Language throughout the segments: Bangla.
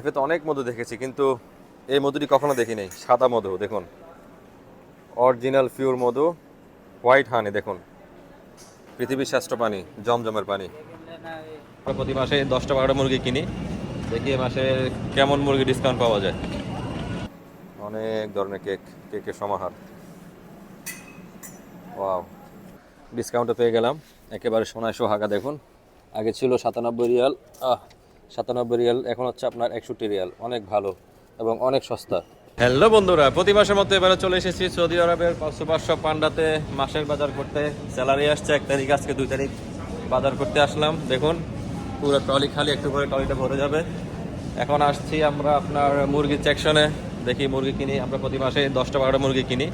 এতে তো অনেক মধু দেখেছি, কিন্তু এই মধুটি কখনো দেখি নাই সাদা মধু, দেখুন। অরিজিনাল পিওর মধু হোয়াইট হানি দেখুন। পৃথিবীর শ্রেষ্ঠ পানি, জমজমের পানি। আমরা প্রতি মাসে দশটা বারোটা মুরগি কিনি, দেখি মাসে কেমন মুরগি ডিসকাউন্ট পাওয়া যায়। অনেক ধরনের কেক কেকের সমাহার। ওয়াও ডিসকাউন্টে পেয়ে গেলাম। একেবারে সোনায় সোহাগা, দেখুন। আগে ছিল সাতানব্বই রিয়াল, আহ। সাতানব্বই রিয়াল, এখন হচ্ছে আপনার একষট্টি রিয়াল। অনেক ভালো এবং অনেক সস্তা। হ্যালো বন্ধুরা, প্রতি মাসের মতো এবারে চলে এসেছি সৌদি আরবের সুপার শপ পান্ডাতে মাসের বাজার করতে। স্যালারি আসছে এক তারিখ, আজকে দুই তারিখ বাজার করতে আসলাম। দেখুন, পুরো ট্রলি খালি, একটু করে ট্রলিটা ভরে যাবে। এখন আসছি আমরা আপনার মুরগির সেকশনে। দেখি মুরগি কিনি, আমরা প্রতি মাসে দশটা বারোটা মুরগি কিনি।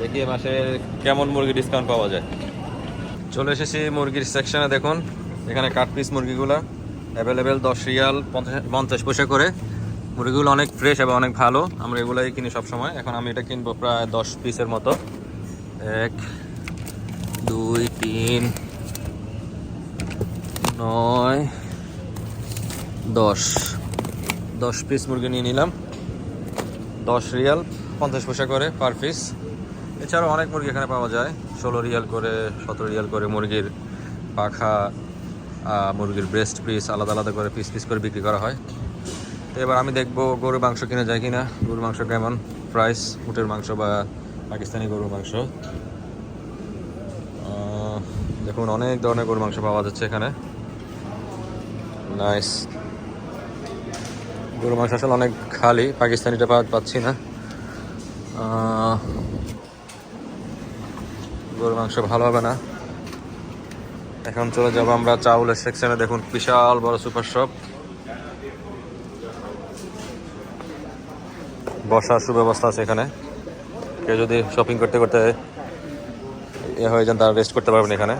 দেখি মাসে কেমন মুরগি ডিসকাউন্ট পাওয়া যায়। চলে এসেছি মুরগির সেকশনে, দেখুন, এখানে কাট পিস মুরগিগুলো। অ্যাভেলেবেল দশ রিয়াল, পঞ্চাশ পয়সা করে। মুরগিগুলো অনেক ফ্রেশ এবং অনেক ভালো। আমরা এগুলোই কিনি সব সময় এখন আমি এটা কিনবো প্রায় দশ পিসের মতো। এক, দুই, তিন, নয়, দশ। দশ পিস মুরগি নিয়ে নিলাম। দশ রিয়াল, পঞ্চাশ পয়সা করে পার পিস এছাড়াও অনেক মুরগি এখানে পাওয়া যায়। ষোলো রিয়াল করে, সতেরো রিয়াল করে মুরগির পাখা। মুরগির ব্রেস্ট পিস আলাদা আলাদা করে পিস পিস করে বিক্রি করা হয়। তো এবার আমি দেখব গরুর মাংস কিনে যায় কিনা। গরুর মাংস কেমন প্রাইস উটের মাংস বা পাকিস্তানি গরুর মাংস? দেখুন, অনেক ধরনের গরুর মাংস পাওয়া যাচ্ছে এখানে। নাইস গরুর মাংস আসলে অনেক খালি, পাকিস্তানিটা পা- পাচ্ছি না। গরুর মাংস ভালো হবে না। এখন চলে যাব আমরা চাউলের সেকশনে দেখুন, বিশাল বড় সুপার শপ বসার সুব্যবস্থা আছে এখানে। কেউ যদি শপিং করতে করতে এ হয়ে যান, তারা রেস্ট করতে পারবেন এখানে।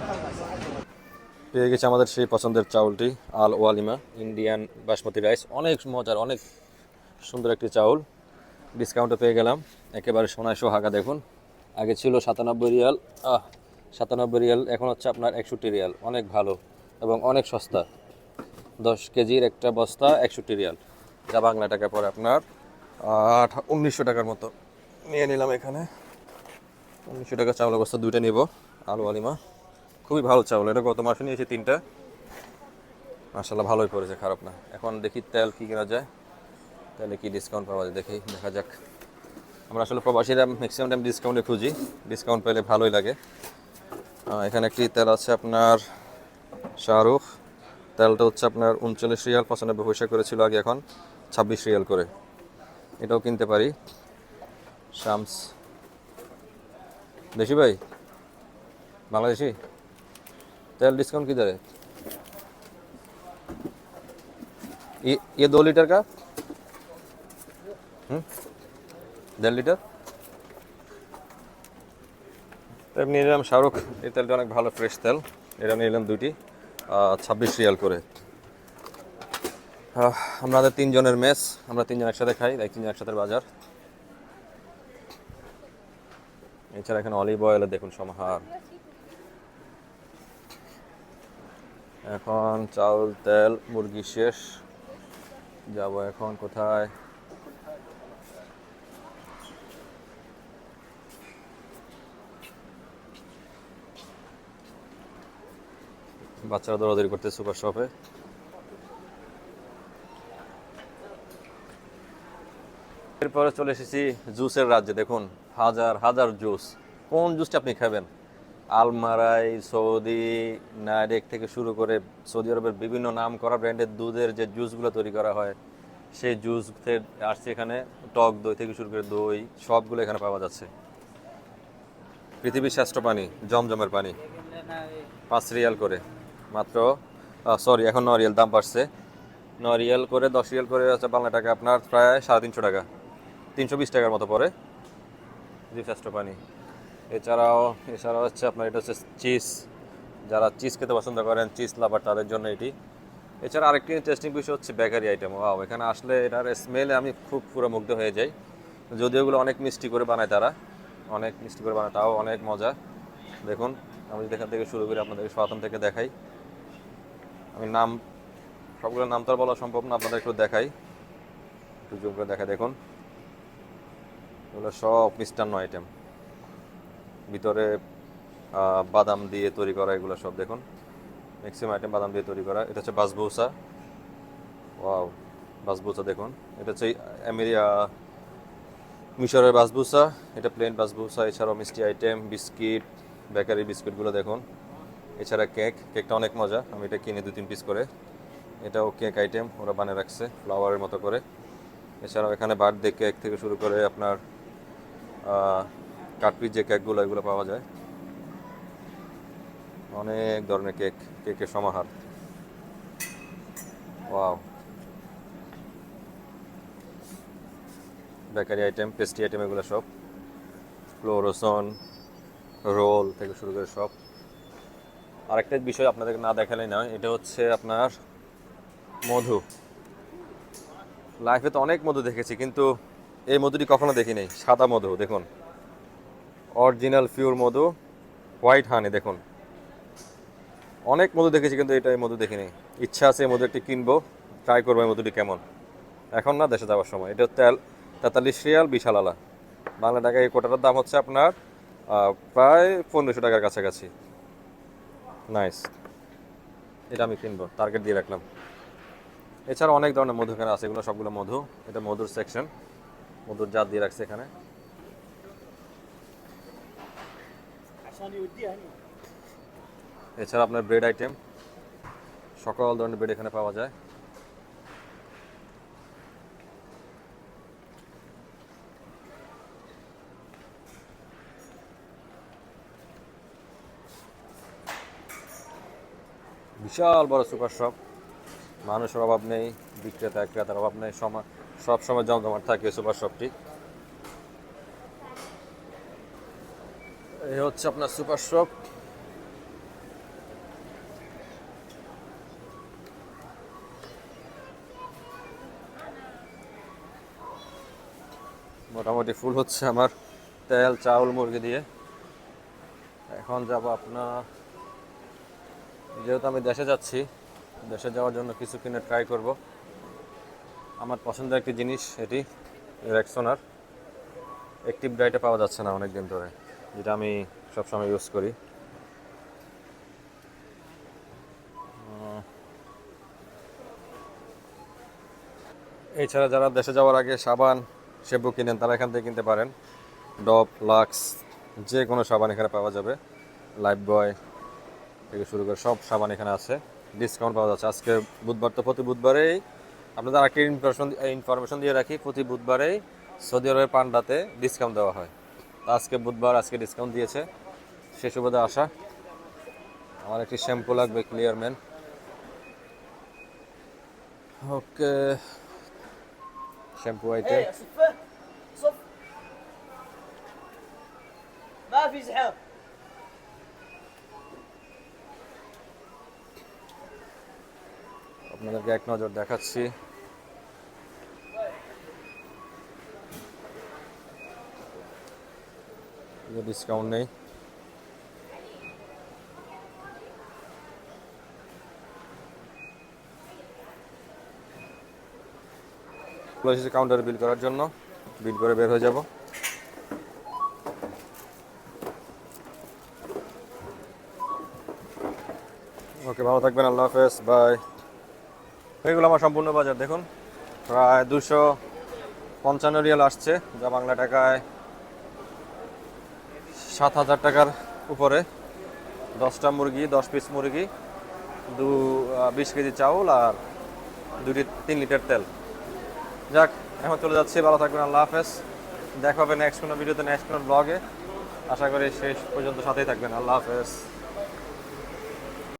পেয়ে গেছে আমাদের সেই পছন্দের চাউলটি, Al Walima Indian basmati rice অনেক মজার, অনেক সুন্দর একটি চাউল। ডিসকাউন্টে পেয়ে গেলাম। একেবারে সোনায় সোহাগা, দেখুন। আগে ছিল সাতানব্বই রিয়াল। আহ সাতানব্বই রিয়াল, এখন হচ্ছে আপনার একষট্টি রিয়াল। অনেক ভালো এবং অনেক সস্তা। দশ কেজির একটা বস্তা, একষট্টি রিয়াল। যা বাংলা টাকা পরে আপনার উনিশশো টাকার মতো। নিয়ে নিলাম এখানে। উনিশশো টাকা চাউলের বস্তা, দুইটা নিব। আলু আলিমা। খুবই ভালো চাউল। এটা গত মাসে নিয়েছি তিনটা। মাসাল্লাহ ভালোই পড়েছে, খারাপ না। এখন দেখি তেল কী কেনা যায়। তাহলে কি ডিসকাউন্ট পাওয়া যায়, দেখি, দেখা যাক। আমরা আসলে প্রবাসীরা ম্যাক্সিমাম টাইম ডিসকাউন্টে খুঁজি। ডিসকাউন্ট পেলে ভালোই লাগে। এখানে একটি তেল আছে আপনার শাহরুখ তেলটা হচ্ছে আপনার উনচল্লিশ রিয়াল পঁচানব্বই পয়সা করেছিল আগে এখন ছাব্বিশ রিয়াল করে এটাও কিনতে পারি শামস দেশি ভাই বাংলাদেশি তেল डिस्काउंट किधर है ये ये दो लीटर का हम्म দেড় তেল নিয়ে নিলাম শাহরুখ। এই তেলটা অনেক ভালো ফ্রেশ তেল। এটা নিয়ে নিলাম দুইটি ছাব্বিশ রিয়াল করে। আমাদের তিনজনের মেস আমরা তিনজন একসাথে খাই, তাই তিনজন একসাথে বাজার। এছাড়া এখানে অলিভ অয়েলে দেখুন সমাহার। এখন চাউল তেল, মুরগি শেষ। যাব এখন কোথায়? বাচ্চারা দৌড়াদৌড়ি করতে সুপার শপে। এরপরে চলে এসেছি জুসের রাজ্যে, দেখুন, হাজার হাজার জুস। কোন জুসটা আপনি খাবেন? আলমারাই, সৌদি, নাইডেক থেকে শুরু করে সৌদি আরবের বিভিন্ন নাম করা ব্র্যান্ডের দুধের যে জুসগুলো তৈরি করা হয়, সেই জুস আসছে এখানে টক দই থেকে শুরু করে দই, সবগুলো এখানে পাওয়া যাচ্ছে। পৃথিবীর শ্রেষ্ঠ পানি, জমজমের পানি, পাঁচ রিয়াল করে। মাত্র সরি এখন ন রিয়াল দাম বাড়ছে। ন রিয়াল করে, দশ রিয়াল করে হচ্ছে বাংলা টাকা, আপনার প্রায় সাড়ে তিনশো টাকা। তিনশো বিশ টাকার মতো পড়ে। জি শ্রেষ্ঠ পানি এছাড়াও এছাড়াও হচ্ছে আপনার এটা হচ্ছে চিজ। যারা চিজ খেতে পছন্দ করেন, চিজ লাভার, তাদের জন্য এটি। এছাড়া আরেকটি ইন্টারেস্টিং বিষয় হচ্ছে বেকারি আইটেম ওয়াও এখানে আসলে এটার স্মেলে আমি খুব পুরো মুগ্ধ হয়ে যাই। যদিও এগুলো অনেক মিষ্টি করে বানায় তারা। অনেক মিষ্টি করে বানায়, তাও অনেক মজা। দেখুন, আমি যদি এখান থেকে শুরু করি, আপনাদেরকে সনাতন থেকে দেখাই। আমি নাম সবগুলোর নাম তো আর বলা সম্ভব না, আপনাদের একটু দেখাই। একটু জুম করে দেখা দেখুন। এগুলো সব মিষ্টান্ন আইটেম ভিতরে বাদাম দিয়ে তৈরি করা এগুলো সব, দেখুন। ম্যাক্সিমাম আইটেম বাদাম দিয়ে তৈরি করা। এটা হচ্ছে বাসবৌসা। ওয়াও, বাসবুসা, দেখুন। এটা হচ্ছে আমেরিয়া, মিশরের বাসবুসা। এটা প্লেন বাসবুসা, এছাড়াও মিষ্টি আইটেম বিস্কিট বেকারি বিস্কিটগুলো, দেখুন। এছাড়া কেক, কেকটা অনেক মজা। আমি এটা কিনে দু তিন পিস করে। এটাও কেক আইটেম ওরা বানিয়ে রাখছে ফ্লাওয়ারের মতো করে। এছাড়াও এখানে বার্থডে কেক থেকে শুরু করে আপনার কাটপিস যে কেকগুলো এগুলো পাওয়া যায়। অনেক ধরনের কেক, কেকের সমাহার। Wow. Bakery item pastry item এগুলো সব। ফ্লোরোসন রোল থেকে শুরু করে সব। আরেকটা বিষয় আপনাদেরকে না দেখালেই নয়, এটা হচ্ছে আপনার মধু। লাইফে তো অনেক মধু দেখেছি, কিন্তু এই মধুটি কখনো দেখিনি। সাদা মধু, দেখুন। অরিজিনাল পিওর মধু হোয়াইট হানি দেখুন। অনেক মধু দেখেছি, কিন্তু এটা এই মধু দেখিনি। ইচ্ছা আছে এই মধু একটি কিনবো ট্রাই করব এই মধুটি কেমন। এখন না, দেশে যাওয়ার সময়। এটা তেল তেতাল্লিশ রিয়াল বিশাল আলা। বাংলা টাকায় এই কোটাটার দাম হচ্ছে আপনার প্রায় পনেরোশো টাকার কাছাকাছি। নাইস এটা আমি কিনবো টার্গেট দিয়ে রাখলাম। এছাড়া অনেক ধরনের মধু এখানে আছে, এগুলো সবগুলো মধু। এটা মধুর সেকশন মধুর জাত দিয়ে রাখছে এখানে। এছাড়া আপনার ব্রেড আইটেম সকল ধরনের ব্রেড এখানে পাওয়া যায়। বিশাল বড় সুপার শপ। মানুষের অভাব নেই, বিক্রেতা, ক্রেতার অভাব নেই সব সময় জমজমাট থাকে সুপার শপটি। এই হচ্ছে আপনার সুপার শপ। মোটামুটি ফুল হচ্ছে আমার তেল, চাউল, মুরগি দিয়ে। এখন যাব আপনার যেহেতু আমি দেশে যাচ্ছি, দেশে যাওয়ার জন্য কিছু কিনে ট্রাই করব। আমার পছন্দের একটি জিনিস, এটি রেক্সোনার অ্যাক্টিভ ডাইটে পাওয়া যাচ্ছে না অনেক দিন ধরে, যেটা আমি সবসময় ইউজ করি। এছাড়া যারা দেশে যাওয়ার আগে সাবান, শ্যাম্পু কিনেন, তারা এখান থেকে কিনতে পারেন। ডপ লাক্স, যে কোনো সাবান এখানে পাওয়া যাবে। লাইফ বয় থেকে শুরু করে সব সাবান এখানে আছে ডিসকাউন্ট পাওয়া যাচ্ছে আজকে বুধবার তো প্রতি বুধবারেই আপনাদের আরেকটি ইনফরমেশন ইনফরমেশন দিয়ে রাখি প্রতি বুধবারেই সৌদি আরবের পান্ডাতে ডিসকাউন্ট দেওয়া হয় তো আজকে বুধবার আজকে ডিসকাউন্ট দিয়েছে সে সুবাদে আসা আমার একটি শ্যাম্পু লাগবে Clear Men okay shampoo item ايه صفه صف ما في زحام আপনাদেরকে এক নজর দেখাচ্ছি। ডিসকাউন্ট নেই। কাউন্টারে বিল করার জন্য। বিল করে বের হয়ে যাব। ওকে ভালো থাকবেন, আল্লাহ হাফেজ বাই এগুলো আমার সম্পূর্ণ বাজার, দেখুন। প্রায় দুশো পঞ্চান্ন রিয়াল আসছে, যা বাংলা টাকায় সাত হাজার টাকার উপরে। দশটা মুরগি, দশ পিস মুরগি, দু বিশ কেজি চাউল আর দুটি তিন লিটার তেল। যাক, এখন চলে যাচ্ছি, ভালো থাকবেন, আল্লাহ হাফেজ। দেখা হবে নেক্সট কোনো ভিডিওতে নেক্সট কোনো ব্লগে আশা করি শেষ পর্যন্ত সাথেই থাকবেন, আল্লাহ হাফেজ।